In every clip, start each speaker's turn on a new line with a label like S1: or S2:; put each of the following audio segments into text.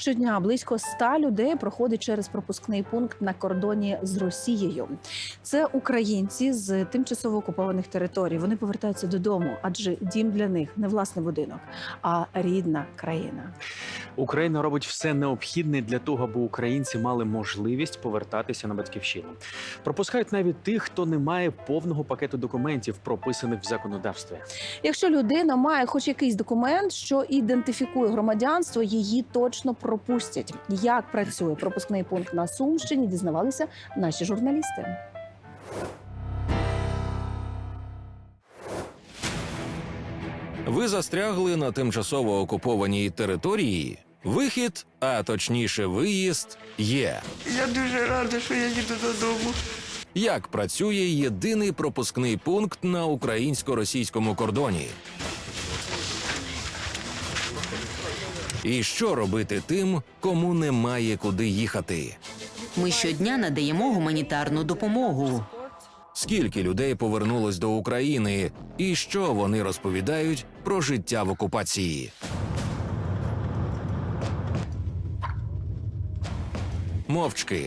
S1: Щодня близько 100 людей проходить через пропускний пункт на кордоні з Росією. Це українці з тимчасово окупованих територій. Вони повертаються додому, адже дім для них не власний будинок, а рідна країна.
S2: Україна робить все необхідне для того, аби українці мали можливість повертатися на батьківщину. Пропускають навіть тих, хто не має повного пакету документів, прописаних в законодавстві.
S1: Якщо людина має хоч якийсь документ, що ідентифікує громадянство, її точно пропустять. Як працює пропускний пункт на Сумщині, дізнавалися наші журналісти.
S3: Ви застрягли на тимчасово окупованій території. Вихід, а точніше, виїзд є.
S4: Я дуже рада, що я їду додому.
S3: Як працює єдиний пропускний пункт на українсько-російському кордоні? І що робити тим, кому немає куди їхати?
S5: Ми щодня надаємо гуманітарну допомогу.
S3: Скільки людей повернулось до України, і що вони розповідають про життя в окупації? Мовчки,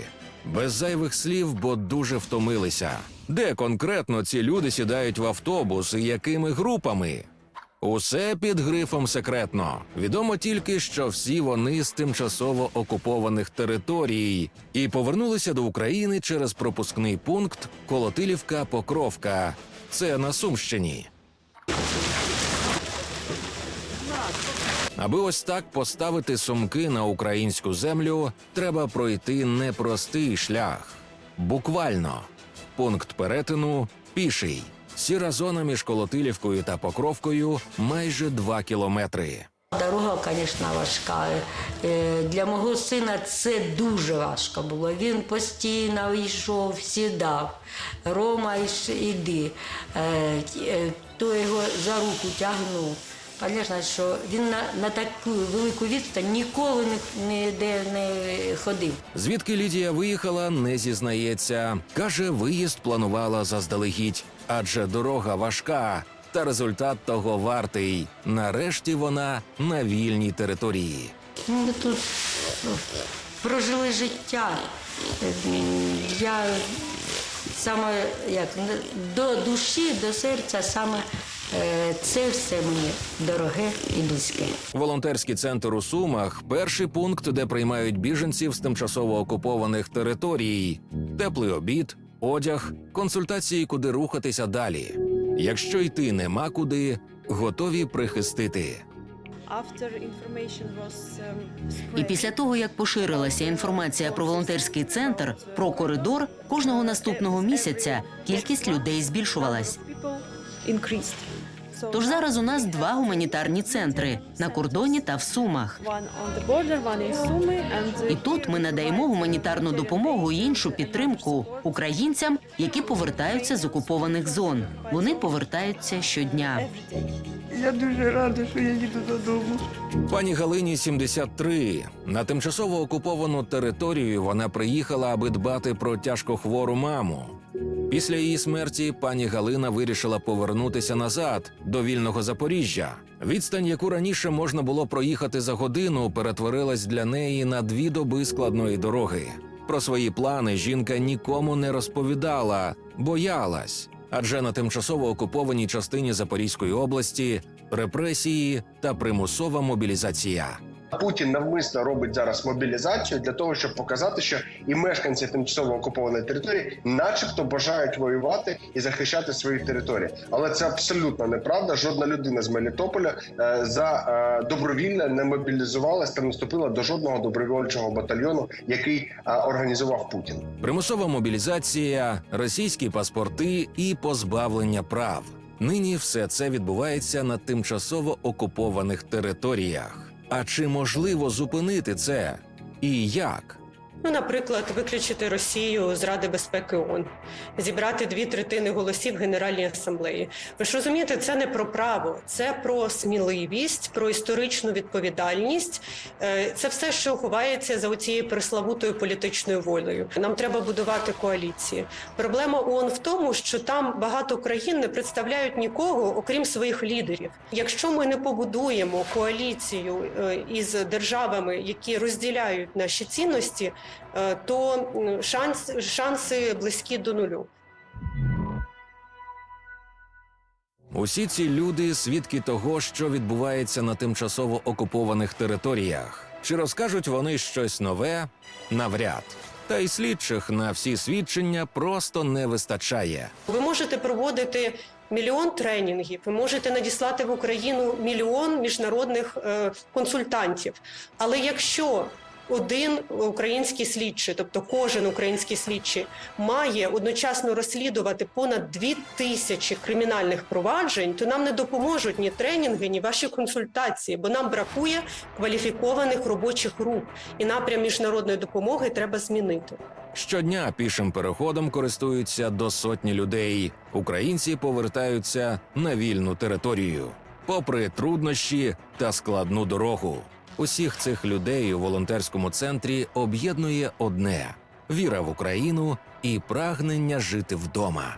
S3: без зайвих слів, бо дуже втомилися. Де конкретно ці люди сідають в автобус і якими групами? Усе під грифом секретно. Відомо тільки, що всі вони з тимчасово окупованих територій і повернулися до України через пропускний пункт Колотилівка Покровка. Це на Сумщині. Аби ось так поставити сумки на українську землю, треба пройти непростий шлях. Буквально пункт перетину піший. Сіра зона між Колотилівкою та Покровкою майже 2 кілометри.
S6: Дорога, звісно, важка. Е, Для мого сина це дуже важко було. Він постійно йшов, сідав. Рома, йди. Е, е, То його за руку тягнув. Звісно, що він на, на таку велику відстань ніколи ні- ніде не ходив.
S3: Звідки Лідія виїхала, не зізнається. Каже, виїзд планувала заздалегідь, адже дорога важка, та результат того вартий. Нарешті вона на вільній території.
S6: Ми тут ну, прожили життя. Я саме як до душі, до серця, саме це все мені дороге і близьке.
S3: Волонтерський центр у Сумах перший пункт, де приймають біженців з тимчасово окупованих територій. Теплий обід, одяг, консультації, куди рухатися далі. Якщо йти нема куди, готові прихистити.
S7: Um,
S5: І після того, як поширилася інформація про волонтерський центр, про коридор, кожного наступного місяця кількість людей збільшувалась. Тож зараз у нас два гуманітарні центри на кордоні та в Сумах. І тут ми надаємо гуманітарну допомогу і іншу підтримку українцям, які повертаються з окупованих зон. Вони повертаються щодня.
S4: Я дуже рада, що я їду додому.
S3: Пані Галині 73. На тимчасово окуповану територію вона приїхала, аби дбати про тяжкохвору маму. Після її смерті пані Галина вирішила повернутися назад до вільного Запоріжжя. Відстань, яку раніше можна було проїхати за годину, перетворилась для неї на дві доби складної дороги. Про свої плани жінка нікому не розповідала, боялась. Адже на тимчасово окупованій частині Запорізької області репресії та примусова мобілізація.
S8: Путін навмисно робить зараз мобілізацію для того, щоб показати, що і мешканці тимчасово окупованої території, начебто, бажають воювати і захищати свої території. Але це абсолютно неправда. Жодна людина з Мелітополя е, за е, добровільно не мобілізувалась та не вступила до жодного добровольчого батальйону, який е, організував Путін.
S3: Примусова мобілізація, російські паспорти і позбавлення прав. Нині все це відбувається на тимчасово окупованих територіях. А чи можливо зупинити це? І як?
S9: Ну, наприклад, виключити Росію з Ради безпеки ООН, зібрати дві третини голосів в Генеральній асамблеї. Ви ж розумієте, це не про право, це про сміливість, про історичну відповідальність. Е, Це все, що ховається за цією преславутою політичною волею. Нам треба будувати коаліції. Проблема ООН в тому, що там багато країн не представляють нікого, окрім своїх лідерів. Якщо ми не побудуємо коаліцію е, із державами, які розділяють наші цінності, то шанс, шанси близькі до нулю.
S3: Усі ці люди свідки того, що відбувається на тимчасово окупованих територіях. Чи розкажуть вони щось нове? Навряд. Та й слідчих на всі свідчення просто не вистачає.
S9: Ви можете проводити мільйон тренінгів, ви можете надіслати в Україну мільйон міжнародних е, консультантів. Але якщо один український слідчий, тобто кожен український слідчий, має одночасно розслідувати понад дві тисячі кримінальних проваджень, то нам не допоможуть ні тренінги, ні ваші консультації, бо нам бракує кваліфікованих робочих рук, і напрям міжнародної допомоги треба змінити.
S3: Щодня пішим переходом користуються до сотні людей. Українці повертаються на вільну територію, попри труднощі та складну дорогу. Усіх цих людей у волонтерському центрі об'єднує одне віра в Україну і прагнення жити вдома.